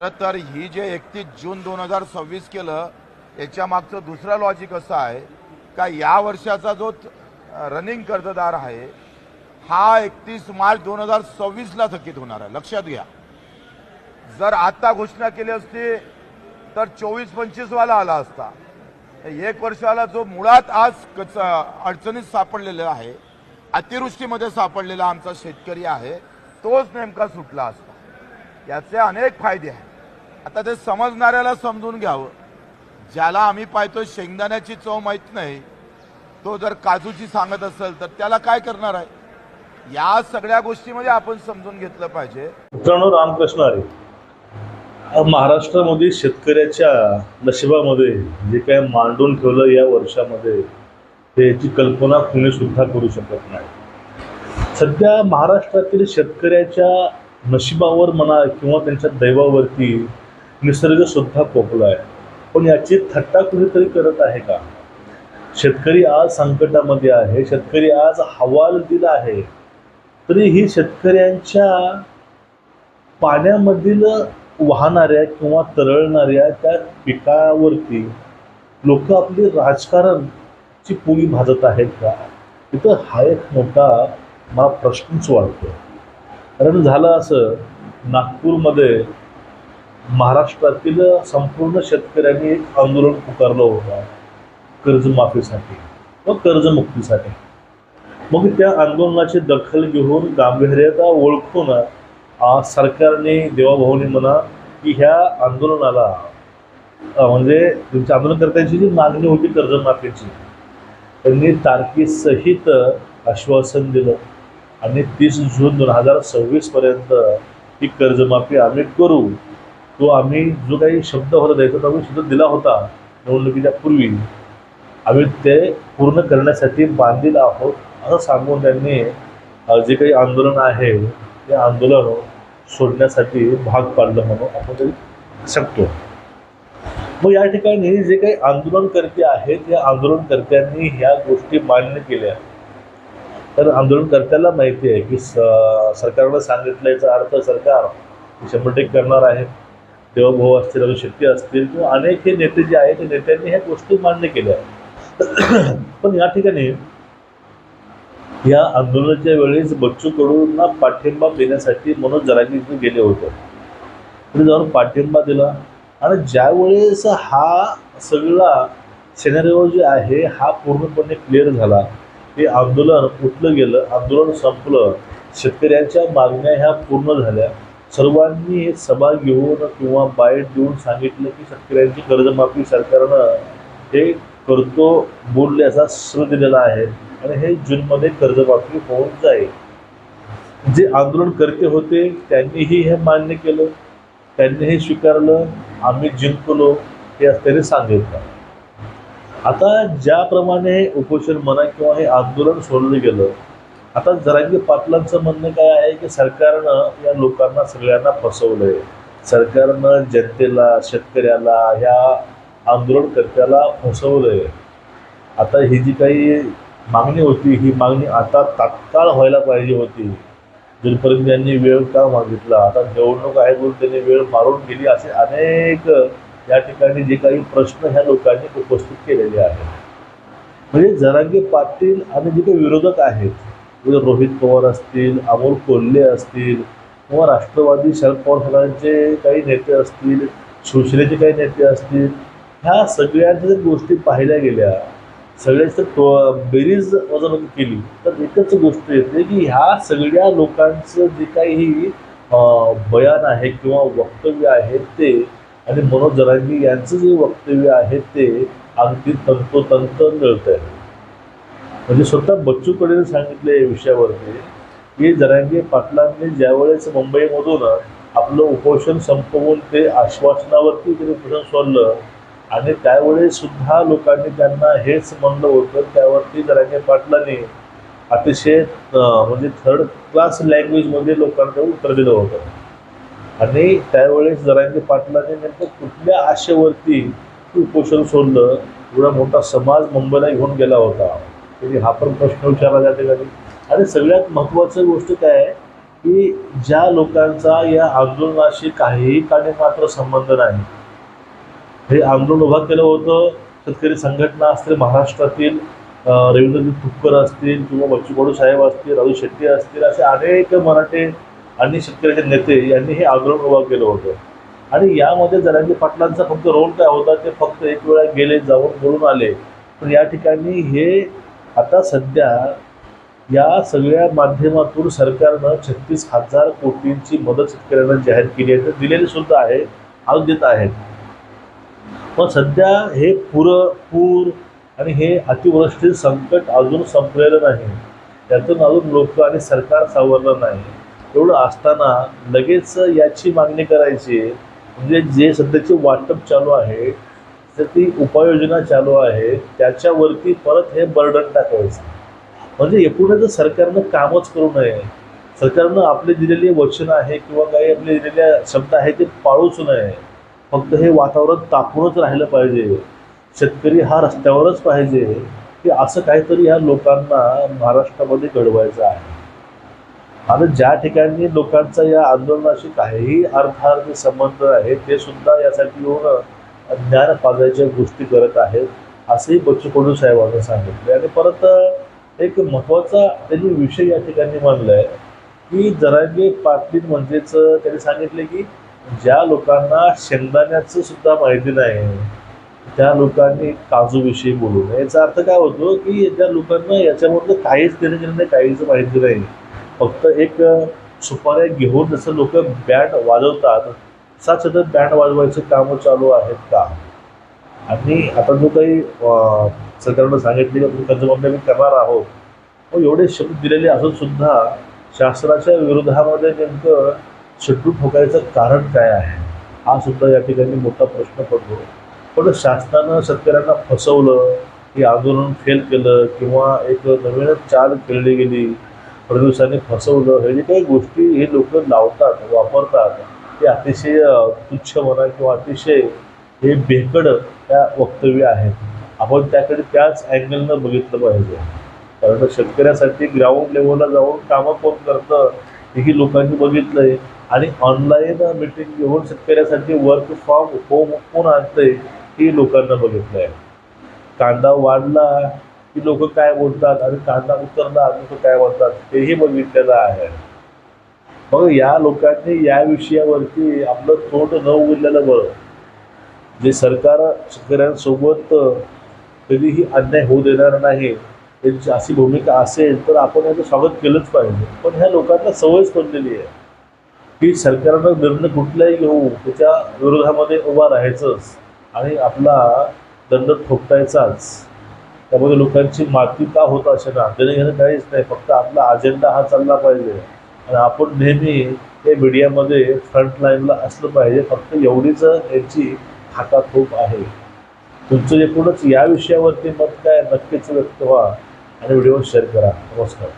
तर ही जे एकतीस जून दोन हजार सव्वीस केलं याच्या मागचं दुसरं लॉजिक असं आहे का या वर्षाचा जो रनिंग कर्जदार आहे हा एकतीस मार्च दोन हजार सव्वीसला थकीत होणार आहे. लक्षात घ्या. जर आता घोषणा केली असती तर चोवीस पंचवीसवाला आला असता. एक वर्षाला जो मुळात आज कच अडचणीत सापडलेला आहे अतिवृष्टीमध्ये सापडलेला आमचा शेतकरी आहे तोच नेमका सुटला असता. याचे अनेक फायदे आहेत. आता ते समजणाऱ्याला समजून घ्यावं. ज्याला आम्ही पाहतो शेंगदाण्याची चव माहीत नाही तो जर काजूची सांगत असेल तर त्याला काय करणार आहे? या सगळ्या गोष्टीमध्ये आपण समजून घेतलं पाहिजे. मित्रांनो रामकृष्ण आहे महाराष्ट्रामध्ये शेतकऱ्याच्या नशिबामध्ये जे काय मांडून ठेवलं या वर्षामध्ये त्याची कल्पना कुणी सुद्धा करू शकत नाही. सध्या महाराष्ट्रातील शेतकऱ्याच्या नशिबावर म्हणा किंवा त्यांच्या दैवावरती निसर्ग सुद्धा कोपला आहे. पण याची थट्टा कुणीतरी करत आहे का? शेतकरी आज संकटामध्ये आहे. शेतकरी आज हवाल दिला आहे. तरी ही शेतकऱ्यांच्या पाण्यामधील वाहणाऱ्या किंवा तरळणाऱ्या त्या पिकावरती लोक आपली राजकारणची पोळी भाजत आहेत का? इथं हा एक मोठा मला प्रश्नच वाटतो कारण झालं असं नागपूरमध्ये महाराष्ट्रातील संपूर्ण शेतकऱ्यांनी एक आंदोलन पुकारलं होतं कर्जमाफीसाठी व कर्जमुक्तीसाठी मग त्या आंदोलनाची दखल घेऊन गांभीर्यता ओळखून सरकारने देवाभाऊने म्हणा की ह्या आंदोलनाला म्हणजे तुमच्या आंदोलनकर्त्यांची जी मागणी होती कर्जमाफीची त्यांनी तारखेसहित आश्वासन दिलं. आणि तीस जून दोन हजार सव्वीसपर्यंत ही कर्जमाफी आम्ही करू. तो आम्ही जो काही शब्द होता द्यायचा तो आम्ही शब्द दिला होता निवडणुकीच्या पूर्वी. आम्ही ते पूर्ण करण्यासाठी बांधील आहोत असं सांगून त्यांनी जे काही आंदोलन आहे ते आंदोलन सोडण्यासाठी भाग पाडलं म्हणून आपण तरी शकतो. मग या ठिकाणी जे काही आंदोलनकर्ते आहेत या आंदोलनकर्त्यांनी ह्या गोष्टी मान्य केल्या. तर आंदोलनकर्त्याला माहिती आहे की स सरकारनं सांगितलं याचा अर्थ सरकार शंभर टक्के करणार आहे. देवभाऊ असतील अजून शेट्टी असतील किंवा अनेक हे नेते जे आहेत त्या नेत्यांनी ह्या गोष्टी मान्य केल्या. पण या ठिकाणी या आंदोलनाच्या वेळेस बच्चू कडूंना पाठिंबा देण्यासाठी मनोज जरांगी इथे गेले होते. तिथे जाऊन पाठिंबा दिला. आणि ज्यावेळेस हा सगळा सिनेरिओ जे आहे हा पूर्णपणे क्लिअर झाला. हे आंदोलन उठलं गेलं आंदोलन संपलं. शेतकऱ्यांच्या मागण्या ह्या पूर्ण झाल्या. सर्वांनी हे सभा घेऊन किंवा बाईट देऊन सांगितलं की शेतकऱ्यांची कर्जमाफी सरकारनं हे करतो बोलले असा श्र दिलेला आहे. आणि हे जूनमध्ये कर्जमाफी होऊन जाईल. जे आंदोलन करते होते त्यांनीही हे मान्य केलं. त्यांनी हे स्वीकारलं. आम्ही जिंकलो हे त्यांनी सांगितलं. आता ज्याप्रमाणे हे उपोषण म्हणा किंवा हे आंदोलन सोडलं गेलं आता जरांगी पाटलांचं म्हणणं काय आहे की सरकारनं या लोकांना सगळ्यांना फसवलंय. सरकारनं जनतेला शेतकऱ्याला ह्या आंदोलनकर्त्याला फसवलंय. आता ही जी काही मागणी होती ही मागणी आता तात्काळ व्हायला पाहिजे होती. जोपर्यंत यांनी वेळ का मागितला? आता निवडणूक आहे बोलून त्यांनी वेळ मारून गेली असे अनेक या ठिकाणी जे काही प्रश्न ह्या लोकांनी उपस्थित केलेले आहेत. म्हणजे जरांगे पाटील आणि जे काही विरोधक आहेत रोहित पवार असतील अमोल कोल्हे असतील किंवा राष्ट्रवादी शरद पवार साहेबांचे काही नेते असतील शिवसेनेचे काही नेते असतील ह्या सगळ्यांच्या जर गोष्टी पाहिल्या गेल्या सगळ्याच तो बेरीज वजन केली तर एकच गोष्ट येते की ह्या सगळ्या लोकांचं जे काही बयान आहे किंवा वक्तव्य आहे ते आणि मनोज जरांगी यांचं जे वक्तव्य आहे ते अगदी तंतोतंत मिळत आहे म्हणजे स्वतः बच्चू कडे सांगितले या विषयावरती की जरांगे पाटलांनी ज्यावेळेस मुंबईमधून आपलं उपोषण संपवून ते आश्वासनावरती ते उपोषण सोडलं आणि त्यावेळेस सुद्धा लोकांनी त्यांना हेच म्हणलं होतं त्यावरती जरांगे पाटलांनी अतिशय म्हणजे थर्ड क्लास लँग्वेजमध्ये लोकांना उत्तर दिलं होतं. आणि त्यावेळेस जरांगे पाटलांनी नेमकं कुठल्या आशेवरती उपोषण सोडलं एवढा मोठा समाज मुंबईला घेऊन गेला होता. तरी हा पण प्रश्न विचारला जाते का आणि सगळ्यात महत्त्वाचं गोष्ट काय आहे की ज्या लोकांचा या आंदोलनाशी काहीही काने मात्र संबंध नाही. हे आंदोलन उभं केलं होतं शेतकरी संघटना असतील महाराष्ट्रातील अं, रवींद्रजी तुपकर असतील किंवा बच्चूकडू साहेब असतील राजू शेट्टी असतील असे अनेक मराठे आणि शेतकऱ्याचे नेते यांनी हे आंदोलन उभं केलं होतं. आणि यामध्ये जरांगी पाटलांचा फक्त रोल काय होता ते फक्त एक वेळा गेले जाऊन बोलून आले. पण या ठिकाणी हे आता सध्या या सगळ्या माध्यमातून सरकारनं छत्तीस हजार कोटींची मदत शेतकऱ्यांना जाहीर केली आहे तर दिलेली सुद्धा आहे आज देत आहेत. पण सध्या हे पुर पूर आणि हे अतिवृष्टी संकट अजून संपलेलं नाही. त्यातून अजून लोक आणि सरकार सावरलं नाही. एवढं असताना लगेच याची मागणी करायची म्हणजे जे सध्याचे वाटप चालू आहे तर ती उपाययोजना चालू आहे त्याच्यावरती परत हे बर्डन टाकायचं. म्हणजे एकूणच सरकारनं कामच करू नये सरकारनं आपले दिलेली वचन आहे किंवा काही आपले दिलेल्या शब्द आहे ते पाळूच नये. फक्त हे वातावरण तापूनच राहिलं पाहिजे. शेतकरी हा रस्त्यावरच पाहिजे. की असं काहीतरी ह्या लोकांना महाराष्ट्रामध्ये घडवायचं आहे. आणि ज्या ठिकाणी लोकांचा या आंदोलनाशी काहीही अर्थार्थ संबंध आहे ते सुद्धा यासाठी येऊन ज्ञान पाजायच्या गोष्टी करत आहेत असंही बच्चू कडू सांगितले. आणि परत एक महत्त्वाचा त्यांनी विषय या ठिकाणी मांडलाय की जरांगे पाटील म्हणजेच त्यांनी सांगितले की ज्या लोकांना शेंगदाण्याचं सुद्धा माहिती नाही त्या लोकांनी काजूविषयी बोलू नये. याचा अर्थ काय होतो की त्या लोकांना याच्यामधलं काहीच देणं घेणं नाही काहीच माहिती नाही फक्त एक सुपाऱ्या घेऊन जसं लोक बॅट वाजवतात तसाच सतत बँड वाजवायचे कामं चालू आहेत का? आणि आता जो काही सरकारनं सांगितले की आपण जबाबदारी करणार आहोत मग एवढे शब्द दिलेले असून सुद्धा शासनाच्या विरोधामध्ये नेमकं शेड्यूल ठोकायचं कारण काय आहे? हा सुद्धा या ठिकाणी मोठा प्रश्न पडतो. पण शासनानं शेतकऱ्यांना फसवलं की आंदोलन फेल केलं किंवा एक नवीनच चाल खेळली गेली प्रदूषणाने फसवलं हे जे काही गोष्टी हे लोक लावतात वापरतात ते अतिशय तुच्छ म्हणा किंवा अतिशय हे बेकड त्या वक्तव्य आहेत आपण त्याकडे त्याच अँगलनं बघितलं पाहिजे. कारण शेतकऱ्यासाठी ग्राउंड लेवलला जाऊन कामं कोण करतं हेही लोकांनी बघितलंय. आणि ऑनलाईन मिटिंग घेऊन शेतकऱ्यासाठी वर्क फ्रॉम होम कोण आणतंय हे लोकांना बघितलंय. कांदा वाढला की लोक काय बोलतात आणि कांदा उतरला लोक काय बोलतात तेही बघितलेलं आहे. मग या लोकांनी या विषयावरती आपलं तोंड न उघडलेलं बरं. जे सरकार शेतकऱ्यांसोबत कधीही अन्याय होऊ देणार नाही त्यांची अशी भूमिका असेल तर आपण याचं स्वागत केलंच पाहिजे. पण ह्या लोकांना सवयच पडलेली आहे. की सरकारनं निर्णय कुठलाही घेऊ त्याच्या विरोधामध्ये उभा राहायचंच आणि आपला दंड ठोकतायचाच. त्यामध्ये लोकांची माती का होत असे ना देणं घेणं काहीच नाही. फक्त आपला अजेंडा हा चालला पाहिजे. आणि आपण नेहमी हे मीडियामध्ये फ्रंट लाईनला असलं पाहिजे. फक्त एवढीच याची खाता खूप आहे. तुमचं एकूणच या विषयावरती मत काय नक्कीच व्यक्त व्हा आणि व्हिडिओ शेअर करा. नमस्कार.